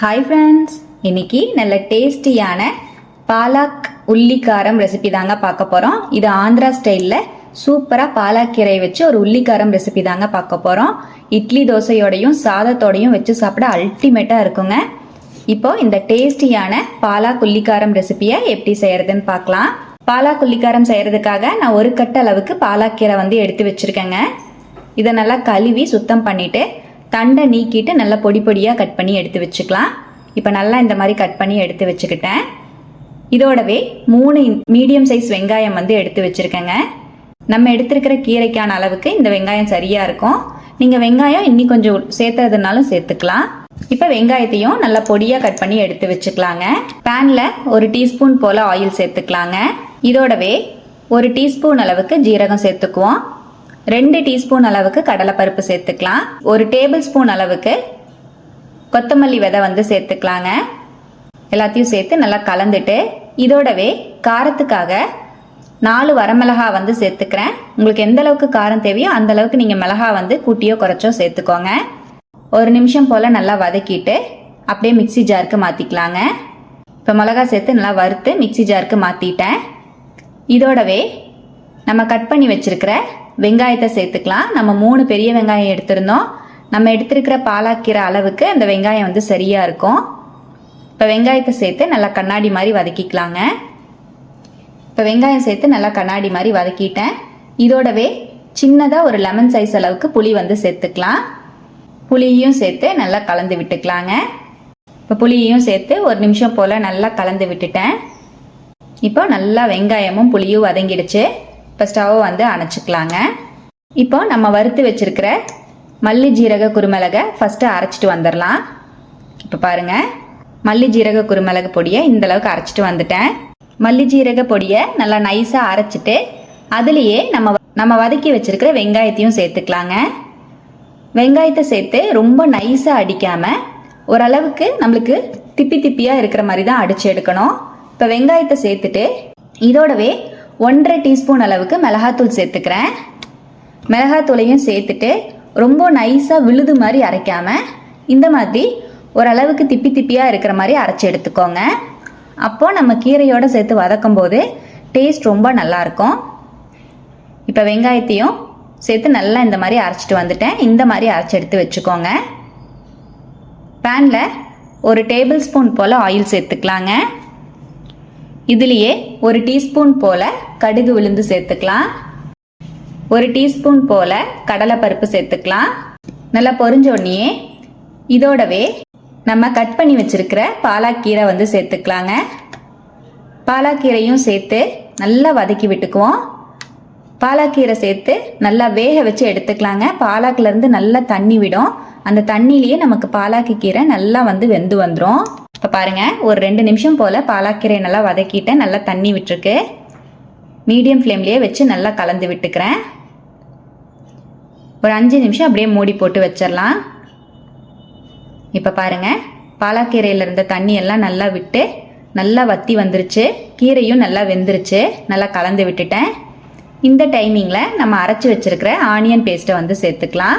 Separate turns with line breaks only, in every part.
Hi friends இன்னைக்கு நல்ல டேஸ்டியான பாலாக் உள்ளிக்காரம் ரெசிபி தாங்க பார்க்க போகிறோம் இது ஆந்திரா ஸ்டைலில் சூப்பராக பாலாக்கீரை வச்சு ஒரு உள்ளிக்காரம் ரெசிபி தாங்க பார்க்க போகிறோம் இட்லி தோசையோடையும் சாதத்தோடையும் வச்சு சாப்பிட அல்டிமேட்டாக இருக்குங்க. இப்போ இந்த டேஸ்டியான பாலாக் உள்ளிக்காரம் ரெசிபியை எப்படி செய்யறதுன்னு பார்க்கலாம். பாலாக் உள்ளிக்காரம் செய்யறதுக்காக நான் ஒரு கட்ட அளவுக்கு பாலாக்கீரை வந்து எடுத்து வச்சிருக்கேங்க. இதை நல்லா கழுவி சுத்தம் பண்ணிவிட்டு தண்டை நீக்கிட்டு நல்லா பொடி பொடியாக கட் பண்ணி எடுத்து வச்சுக்கலாம். இப்போ நல்லா இந்த மாதிரி கட் பண்ணி எடுத்து வச்சுக்கிட்டேன். இதோடவே மூணு மீடியம் சைஸ் வெங்காயம் வந்து எடுத்து வச்சுருக்கேங்க. நம்ம எடுத்திருக்கிற கீரைக்கான அளவுக்கு இந்த வெங்காயம் சரியாக இருக்கும். நீங்கள் வெங்காயம் இன்னி கொஞ்சம் சேர்த்துறதுனாலும் சேர்த்துக்கலாம். இப்போ வெங்காயத்தையும் நல்லா பொடியாக கட் பண்ணி எடுத்து வச்சுக்கலாங்க. பேனில் ஒரு டீஸ்பூன் போல் ஆயில் சேர்த்துக்கலாங்க. இதோடவே ஒரு டீஸ்பூன் அளவுக்கு ஜீரகம் சேர்த்துக்குவோம். ரெண்டு டீஸ்பூன் அளவுக்கு கடலைப்பருப்பு சேர்த்துக்கலாம். ஒரு டேபிள் ஸ்பூன் அளவுக்கு கொத்தமல்லி விதை வந்து சேர்த்துக்கலாங்க. எல்லாத்தையும் சேர்த்து நல்லா கலந்துட்டு இதோடவே காரத்துக்காக நாலு வரமிளகா வந்து சேர்த்துக்கிறேன். உங்களுக்கு எந்த அளவுக்கு காரம் தேவையோ அந்த அளவுக்கு நீங்கள் மிளகா வந்து கூட்டியோ குறைச்சோ சேர்த்துக்கோங்க. ஒரு நிமிஷம் போல் நல்லா வதக்கிட்டு அப்படியே மிக்ஸி ஜாருக்கு மாற்றிக்கலாங்க இப்போ மிளகா சேர்த்து நல்லா வறுத்து மிக்ஸி ஜாருக்கு மாற்றிட்டேன் இதோடவே நம்ம கட் பண்ணி வச்சுருக்கிற வெங்காயத்தை சேர்த்துக்கலாம். நம்ம மூணு பெரிய வெங்காயம் எடுத்திருந்தோம். நம்ம எடுத்திருக்கிற பாலாக்கீரை அளவுக்கு அந்த வெங்காயம் வந்து சரியாக இருக்கும். இப்போ வெங்காயத்தை சேர்த்து நல்லா கண்ணாடி மாதிரி வதக்கிக்கலாங்க. இப்போ வெங்காயம் சேர்த்து நல்லா கண்ணாடி மாதிரி வதக்கிட்டேன். இதோடவே சின்னதாக ஒரு லெமன் சைஸ் அளவுக்கு புளி வந்து சேர்த்துக்கலாம். புளியையும் சேர்த்து நல்லா கலந்து விட்டுக்கலாங்க. இப்போ புளியையும் சேர்த்து ஒரு நிமிஷம் போல் நல்லா கலந்து விட்டுட்டேன். இப்போ நல்லா வெங்காயமும் புளியும் வதங்கிடுச்சு. இப்போ ஸ்டவ் வந்து அணைச்சிக்கலாங்க. இப்போ நம்ம வறுத்து வச்சுருக்கிற மல்லி ஜீரக குருமிளகை ஃபஸ்ட்டு அரைச்சிட்டு வந்துடலாம் இப்போ பாருங்கள் மல்லி ஜீரக குருமிளகு பொடியை இந்த அளவுக்கு அரைச்சிட்டு வந்துட்டேன். மல்லி ஜீரக பொடியை நல்லா நைஸாக அரைச்சிட்டு அதுலேயே நம்ம நம்ம வதக்கி வச்சுருக்கிற வெங்காயத்தையும் சேர்த்துக்கலாங்க. வெங்காயத்தை சேர்த்து ரொம்ப நைஸாக அடிக்காமல் ஓரளவுக்கு நம்மளுக்கு திப்பி திப்பியாக இருக்கிற மாதிரி தான் அடித்து எடுக்கணும். இப்போ வெங்காயத்தை சேர்த்துட்டு இதோடவே ஒன்றரை டீஸ்பூன் அளவுக்கு மிளகாத்தூள் சேர்த்துக்கிறேன். மிளகாத்தூளையும் சேர்த்துட்டு ரொம்ப நைஸாக விழுது மாதிரி அரைக்காமல் இந்த மாதிரி ஓரளவுக்கு திப்பி திப்பியாக இருக்கிற மாதிரி அரைச்சி எடுத்துக்கோங்க. அப்போது நம்ம கீரையோடு சேர்த்து வதக்கும் போது டேஸ்ட் ரொம்ப நல்லாயிருக்கும் இப்போ வெங்காயத்தையும் சேர்த்து நல்லா இந்த மாதிரி அரைச்சிட்டு வந்துட்டேன். இந்த மாதிரி அரைச்சி எடுத்து வச்சுக்கோங்க. பேனில் ஒரு டேபிள் ஸ்பூன் போல் ஆயில் சேர்த்துக்கலாங்க. இதுலேயே ஒரு டீஸ்பூன் போல் கடுகு விழுந்து சேர்த்துக்கலாம். ஒரு டீஸ்பூன் போல் கடலைப்பருப்பு சேர்த்துக்கலாம். நல்லா பொறிஞ்சோடனே இதோடவே நம்ம கட் பண்ணி வச்சிருக்கிற பாலாக்கீரை வந்து சேர்த்துக்கலாங்க. பாலாக்கீரையும் சேர்த்து நல்லா வதக்கி விட்டுக்குவோம். பாலாக்கீரை சேர்த்து நல்லா வேக வச்சு எடுத்துக்கலாங்க. பாலாக்கிலேருந்து நல்லா தண்ணி விடும். அந்த தண்ணியிலேயே நமக்கு பாலாக்கு கீரை நல்லா வந்து வெந்து வந்துடும் இப்போ பாருங்கள் ஒரு ரெண்டு நிமிஷம் போல் பாலாக்கீரை நல்லா வதக்கிட்டேன் நல்லா தண்ணி விட்டுருக்கு. மீடியம் ஃப்ளேம்லேயே வச்சு நல்லா கலந்து விட்டுக்கிறேன். ஒரு அஞ்சு நிமிஷம் அப்படியே மூடி போட்டு வச்சிடலாம். இப்போ பாருங்க பாலாக்கீரையில் இருந்த தண்ணி எல்லாம் நல்லா விட்டு நல்லா வத்தி வந்துருச்சு. கீரையும் நல்லா வெந்துருச்சு. நல்லா கலந்து விட்டுட்டேன். இந்த டைமிங்கில் நம்ம அரைச்சி வச்சுருக்கிற ஆனியன் பேஸ்ட்டை வந்து சேர்த்துக்கலாம்.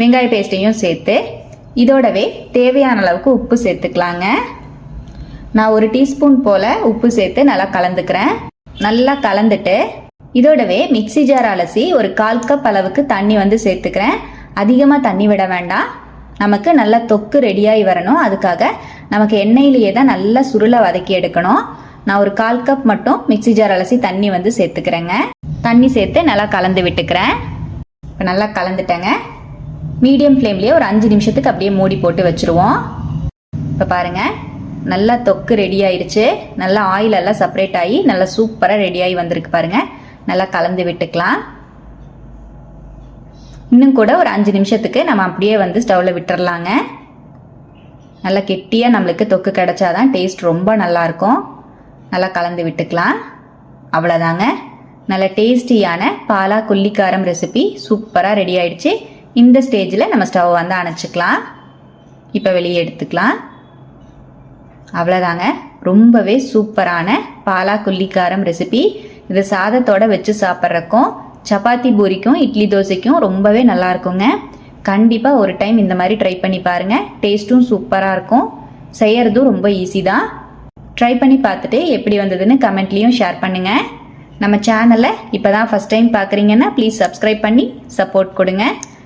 வெங்காய பேஸ்ட்டையும் சேர்த்து இதோடவே தேவையான அளவுக்கு உப்பு சேர்த்துக்கலாங்க. நான் ஒரு டீஸ்பூன் போல் உப்பு சேர்த்து நல்லா கலந்துக்கிறேன். நல்லா கலந்துட்டு இதோடவே மிக்ஸி ஜார் அலசி ஒரு கால் கப் அளவுக்கு தண்ணி வந்து சேர்த்துக்கிறேன். அதிகமாக தண்ணி விட வேண்டாம். நமக்கு நல்லா தொக்கு ரெடியாகி வரணும். அதுக்காக நமக்கு எண்ணெயிலேயே தான் நல்லா சுருளை வதக்கி எடுக்கணும். நான் ஒரு கால் கப் மட்டும் மிக்ஸி ஜார் அலசி தண்ணி வந்து சேர்த்துக்கிறேங்க. தண்ணி சேர்த்து நல்லா கலந்து விட்டுக்கிறேன். இப்போ நல்லா கலந்துட்டேங்க. மீடியம் ஃப்ளேம்லேயே ஒரு அஞ்சு நிமிஷத்துக்கு அப்படியே மூடி போட்டு வச்சுருவோம். இப்போ பாருங்கள் நல்லா தொக்கு ரெடி ஆயிடுச்சு நல்லா ஆயில் எல்லாம் செப்பரேட் ஆகி நல்லா சூப்பராக ரெடி ஆகி வந்திருக்கு பாருங்கள் நல்லா கலந்து விட்டுக்கலாம். இன்னும் கூட ஒரு அஞ்சு நிமிஷத்துக்கு நம்ம அப்படியே வந்து ஸ்டவ்வில் விட்டுறலாங்க. நல்லா கெட்டியாக நம்மளுக்கு தொக்கு கிடச்சாதான் டேஸ்ட் ரொம்ப நல்லாயிருக்கும் நல்லா கலந்து விட்டுக்கலாம். அவ்வளோதாங்க நல்ல டேஸ்டியான பாலா கொல்லிக்காரம் ரெசிபி சூப்பராக ரெடி ஆயிடுச்சு இந்த ஸ்டேஜில் நம்ம ஸ்டவ் வந்து அணைச்சிக்கலாம். இப்போ வெளியே எடுத்துக்கலாம். அவ்வளோதாங்க ரொம்பவே சூப்பரான பாலா குல்லிக்காரம் ரெசிபி. இது சாதத்தோட வச்சு சாப்பிட்றக்கும் சப்பாத்தி பூரிக்கும் இட்லி தோசைக்கும் ரொம்பவே நல்லா இருக்குங்க. கண்டிப்பாக ஒரு டைம் இந்த மாதிரி ட்ரை பண்ணி பாருங்கள் டேஸ்ட்டும் சூப்பராக இருக்கும். செய்யறதும் ரொம்ப ஈஸி தான். ட்ரை பண்ணி பார்த்துட்டு எப்படி வந்ததுன்னு கமெண்ட்லேயும் ஷேர் பண்ணுங்கள் நம்ம சேனலை இப்போ தான் ஃபஸ்ட் டைம் பார்க்குறீங்கன்னா ப்ளீஸ் சப்ஸ்கிரைப் பண்ணி சப்போர்ட் கொடுங்க.